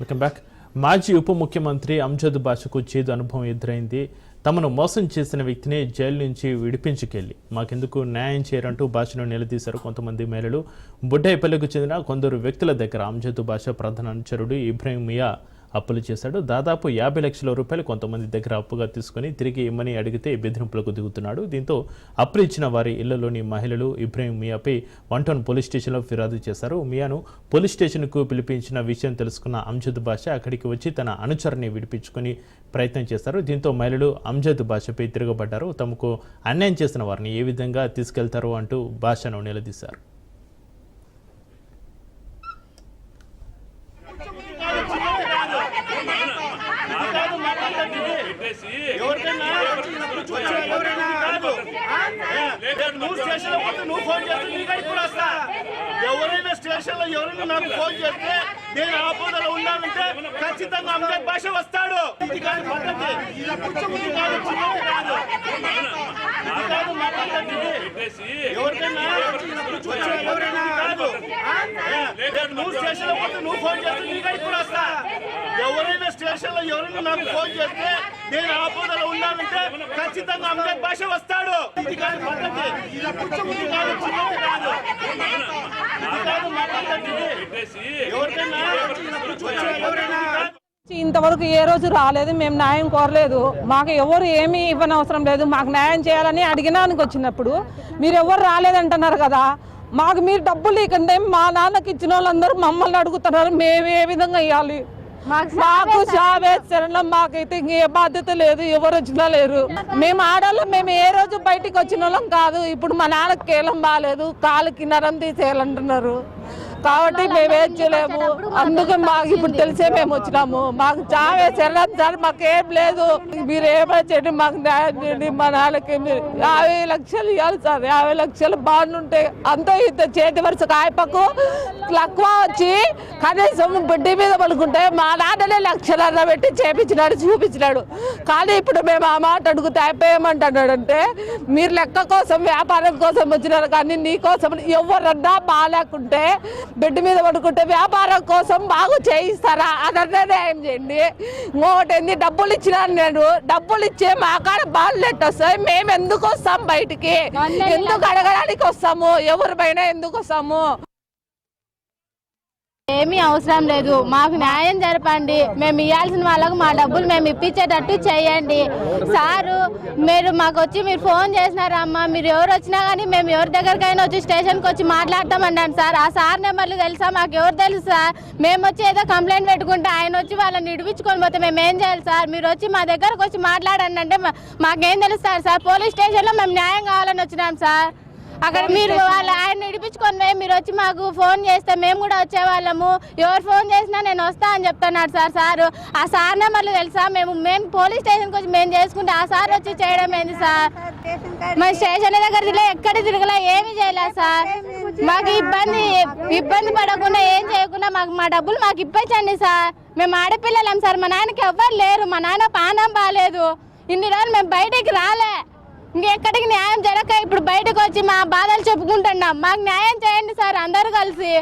Welcome back మాజీ ఉప ముఖ్యమంత్రి అంజద్ బాషకు చేదు అనుభవం ఎదురైంది. తమను మోసం చేసిన వ్యక్తిని జైలు నుంచి విడిపించుకెళ్ళి. మాకెందుకు న్యాయం చేయరంటూ భాషను నిలదీశారు కొంతమంది మహిళలు. బుడ్డాయిపల్లికి చెందిన కొందరు వ్యక్తుల దగ్గర అంజద్ భాష ప్రధాన అనుచరుడు ఇబ్రాహిం మియా అప్పులు చేశాడు. దాదాపు యాభై లక్షల రూపాయలు కొంతమంది దగ్గర అప్పుగా తీసుకుని తిరిగి ఇమ్మని అడిగితే బెదిరింపులకు దిగుతున్నాడు. దీంతో అప్పులు ఇచ్చిన వారి ఇళ్ళలోని మహిళలు ఇబ్రాహిం మియాపై వన్ టౌన్ పోలీస్ స్టేషన్లో ఫిర్యాదు చేశారు. మియాను పోలీస్ స్టేషన్కు పిలిపించిన విషయం తెలుసుకున్న అంజద్ భాష అక్కడికి వచ్చి తన అనుచరుని విడిపించుకొని ప్రయత్నం చేశారు. దీంతో మహిళలు అంజద్ భాషపై తిరగబడ్డారు. తమకు అన్యాయం చేసిన వారిని ఏ విధంగా తీసుకెళ్తారు అంటూ భాషను నిలదీశారు. నువ్వు స్టేషన్ పోతే నువ్వు ఫోన్ చేస్తే నీ వస్తా ఎవరైనా స్టేషన్లో ఎవరైనా నాకు ఫోన్ చేస్తే నేను ఆపదలో ఉన్నానంటే ఖచ్చితంగా అంబేద్ భాష వస్తాడు. ఇది కాదు పద్ధతి. ఇది కాదు పద్ధతి కాదు. ఇది కాదు మా పద్ధతి. ఎవరికైనా ఎవరైనా కాదు నువ్వు స్టేషన్ పోతే నువ్వు ఫోన్ చేస్తే నీ కాడికి వస్తా. స్టేషన్లో ఎవరైనా నాకు ఫోన్ చేస్తే నేను ఆపదలో ఉన్నానంటే ఖచ్చితంగా అంబేద్ భాష వస్తాడు. ఇది కాదు పద్ధతి. కాదు పద్ధతి కాదు. ఇది కాదు మా పద్ధతి. ఎవరికైనా ఎవరైనా కాదు. ఇంతవరకు ఏ రోజు రాలేదు మేము న్యాయం కోరలేదు. మాకు ఎవరు ఏమీ ఇవ్వని అవసరం లేదు. మాకు న్యాయం చేయాలని అడిగినానికి వచ్చినప్పుడు మీరు ఎవరు రాలేదంటున్నారు కదా. మాకు మీరు డబ్బులు ఇకంటే మా నాన్నకి ఇచ్చిన వాళ్ళందరూ మమ్మల్ని అడుగుతున్నారు. మేము ఏ విధంగా ఇవ్వాలి? మాకు చావే శరణం మాకైతే ఇంకే బాధ్యత లేదు ఎవరు వచ్చినా లేరు. మేము ఆడాలి మేము ఏ రోజు బయటికి వచ్చిన వాళ్ళం కాదు. ఇప్పుడు మా నాన్నకి కేలం బాగాలేదు కాలుకి నరం తీసేయాలంటున్నారు. కాబట్టి మేము ఏం చేయలేము. అందుకని మాకు ఇప్పుడు తెలిసే మేము వచ్చినాము. మాకు చావే శరణం సార్ మాకేం లేదు. మీరు ఏమైనా చేయండి మాకు న్యాయం చేయండి మా నాన్నకి మీరు యాభై లక్షలు ఇవ్వాలి సార్. యాభై లక్షలు బాగుంటే అంతా ఇంత చేతి వరుస కాయపకు లక్వ వచ్చి కనీసం బిడ్డ మీద పడుకుంటే మా నాన్ననే లక్షలన్న పెట్టి చేపించినాడు చూపించినాడు. కానీ ఇప్పుడు మేము ఆ మాట అడుగుతే అయిపోయామంటున్నాడు అంటే మీరు లెక్క కోసం వ్యాపారం కోసం వచ్చినారు కానీ నీ కోసం ఎవరన్నా బాగాలేకుంటే బెడ్ మీద పడుకుంటే వ్యాపారం కోసం బాగు చేయిస్తారా? అదన్నా న్యాయం చేయండి. ఇంకొకటి డబ్బులు ఇచ్చినాను నేను డబ్బులు ఇచ్చే మా కాడ బాల్ వస్తాయి మేము ఎందుకు వస్తాం బయటికి? ఎందుకు అడగడానికి వస్తాము? ఎవరి పైన ఎందుకు వస్తాము? ఏమీ అవసరం లేదు. మాకు న్యాయం జరపండి. మేము ఇవ్వాల్సిన వాళ్ళకు మా డబ్బులు మేము ఇప్పించేటట్టు చేయండి. సారు మీరు మాకు వచ్చి మీరు ఫోన్ చేసినారమ్మా. మీరు ఎవరు వచ్చినా కానీ మేము ఎవరి దగ్గరకైనా వచ్చి స్టేషన్కి వచ్చి మాట్లాడతామన్నాను సార్. ఆ సార్ నెంబర్లు తెలుసా? మాకు ఎవరు తెలుసు సార్? మేము వచ్చి ఏదో కంప్లైంట్ పెట్టుకుంటే ఆయన వచ్చి వాళ్ళని ఇడిపించుకొని పోతే మేము ఏం చేయాలి సార్? మీరు వచ్చి మా దగ్గరకు వచ్చి మాట్లాడండి అంటే మాకేం తెలుస్తారు సార్ పోలీస్ స్టేషన్లో మేము న్యాయం కావాలని వచ్చినాం సార్. అక్కడ మీరు వాళ్ళ ఆయన ఇడిపించుకొని పోయి మీరు వచ్చి మాకు ఫోన్ చేస్తే మేము కూడా వచ్చేవాళ్ళము. ఎవరు ఫోన్ చేసినా నేను వస్తా అని చెప్తున్నాడు సార్. సారు ఆ సార్ నెంబర్లు తెలుసా? మేము మేము పోలీస్ స్టేషన్కి వచ్చి మేము చేసుకుంటే ఆ సార్ వచ్చి చేయడం ఏంది సార్? మా స్టేషన్ దగ్గర తిరగలే ఎక్కడ తిరగలే ఏమీ చేయలేదు సార్. మాకు ఇబ్బంది ఇబ్బంది పడకుండా ఏం చేయకుండా మాకు మా డబ్బులు మాకు ఇప్పించండి సార్. మేము ఆడపిల్లలం సార్. మా నాన్నకి ఎవ్వరు లేరు. మా నాన్న పానం బాగాలేదు ఇన్ని రోజులు మేము బయటికి రాలే. ఇంకెక్కడికి న్యాయం ఇప్పుడు బయటకు వచ్చి మా బాధలు చెప్పుకుంటున్నాం. మాకు న్యాయం చేయండి సార్ అందరూ కలిసి.